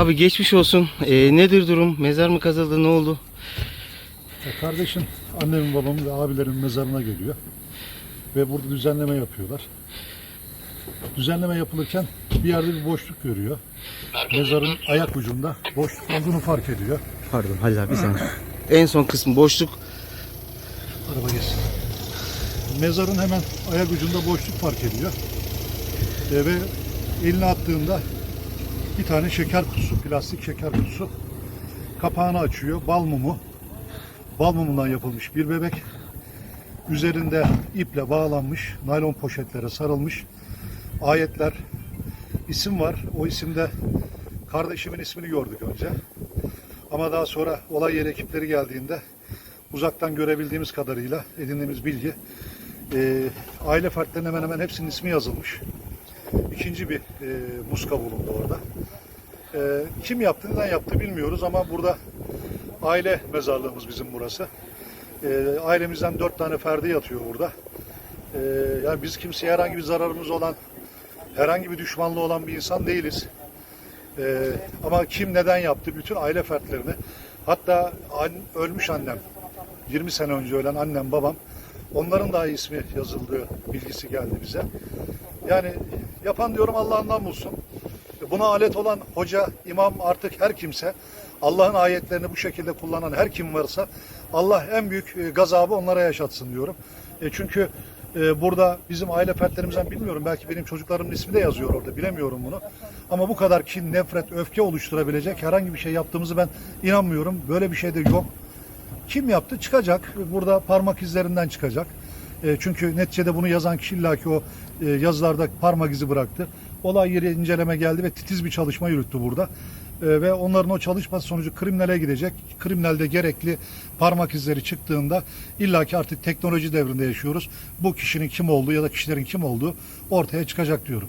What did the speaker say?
Abi geçmiş olsun. Ee, nedir durum? Mezar mı kazıldı? Ne oldu? E, Kardeşim annemin babamın ve abilerimin mezarına geliyor. Ve burada düzenleme yapıyorlar. Düzenleme yapılırken bir yerde bir boşluk görüyor. Mezarın ayak ucunda boşluk olduğunu fark ediyor. Pardon Halil abi sen. En son kısmı boşluk. Araba geçsin. Mezarın hemen ayak ucunda boşluk fark ediyor. E, ve eline attığında bir tane şeker kutusu, plastik şeker kutusu. Kapağını açıyor. Bal mumu. Bal mumundan yapılmış bir bebek. Üzerinde iple bağlanmış, naylon poşetlere sarılmış. Ayetler, isim var. O isimde kardeşimin ismini gördük önce. Ama daha sonra olay yeri ekipleri geldiğinde uzaktan görebildiğimiz kadarıyla edindiğimiz bilgi e, aile fertlerinin hemen hemen hepsinin ismi yazılmış. İkinci bir e, muska bulundu orada. E, kim yaptı, neden yaptı bilmiyoruz ama burada aile mezarlığımız bizim burası. E, ailemizden dört tane ferdi yatıyor burada. E, yani biz kimseye herhangi bir zararımız olan, herhangi bir düşmanlığı olan bir insan değiliz. Ee, ama kim neden yaptı bütün aile fertlerini hatta an- ölmüş annem 20 sene önce ölen annem babam onların da ismi yazıldığı bilgisi geldi bize. Yani yapan diyorum Allah'ından bulsun. Buna alet olan hoca, imam artık her kimse Allah'ın ayetlerini bu şekilde kullanan her kim varsa Allah en büyük e, gazabı onlara yaşatsın diyorum. E, çünkü e, burada bizim aile fertlerimizden bilmiyorum belki benim çocuklarımın ismi de yazıyor orada bilemiyorum bunu. Ama bu kadar kin, nefret, öfke oluşturabilecek herhangi bir şey yaptığımızı ben inanmıyorum. Böyle bir şey de yok. Kim yaptı? Çıkacak. Burada parmak izlerinden çıkacak. E, çünkü neticede bunu yazan kişi illaki o e, yazılarda parmak izi bıraktı. Olay yeri inceleme geldi ve titiz bir çalışma yürüttü burada. E, ve onların o çalışması sonucu kriminale gidecek. Kriminalde gerekli parmak izleri çıktığında illaki artık teknoloji devrinde yaşıyoruz. Bu kişinin kim olduğu ya da kişilerin kim olduğu ortaya çıkacak diyorum.